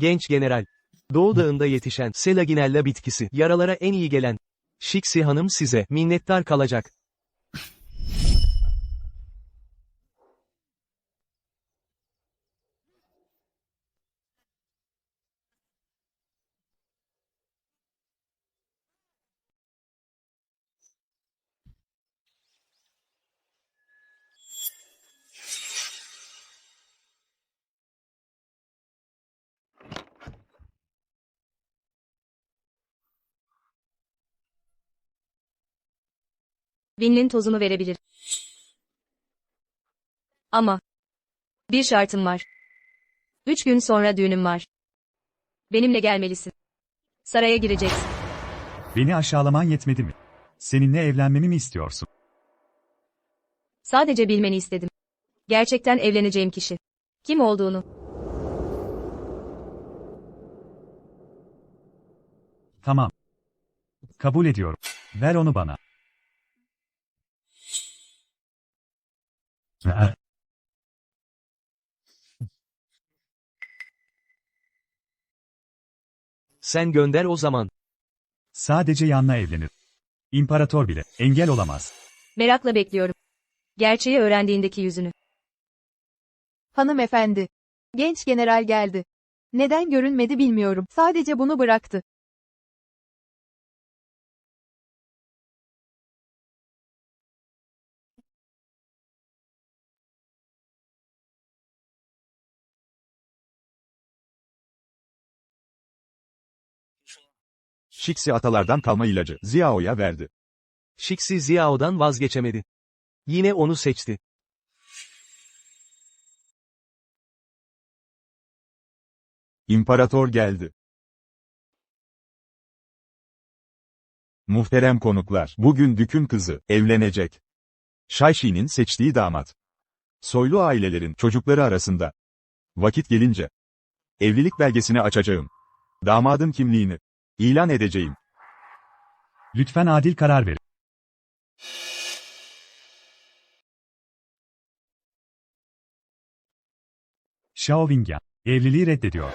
Genç general. Doğu Dağı'nda yetişen Selaginella bitkisi, yaralara en iyi gelen. Şiksi hanım size minnettar kalacak. Vinlin tozunu verebilir. Ama bir şartım var. Üç gün sonra düğünüm var. Benimle gelmelisin. Saraya gireceksin. Beni aşağılaman yetmedi mi? Seninle evlenmemi mi istiyorsun? Sadece bilmeni istedim. Gerçekten evleneceğim kişi. Kim olduğunu. Tamam. Kabul ediyorum. Ver onu bana. Sen gönder o zaman. Sadece yanına evlenir. İmparator bile engel olamaz. Merakla bekliyorum. Gerçeği öğrendiğindeki yüzünü. Hanımefendi. Genç general geldi. Neden görünmedi bilmiyorum. Sadece bunu bıraktı. Şiksi atalardan kalma ilacı Ziyao'ya verdi. Şiksi Ziyao'dan vazgeçemedi. Yine onu seçti. İmparator geldi. Muhterem konuklar, bugün Dük'ün kızı, evlenecek. Şayşi'nin seçtiği damat. Soylu ailelerin çocukları arasında. Vakit gelince. Evlilik belgesini açacağım. Damadın kimliğini. İlan edeceğim. Lütfen adil karar verin. Xiao Wingyan, evliliği reddediyor.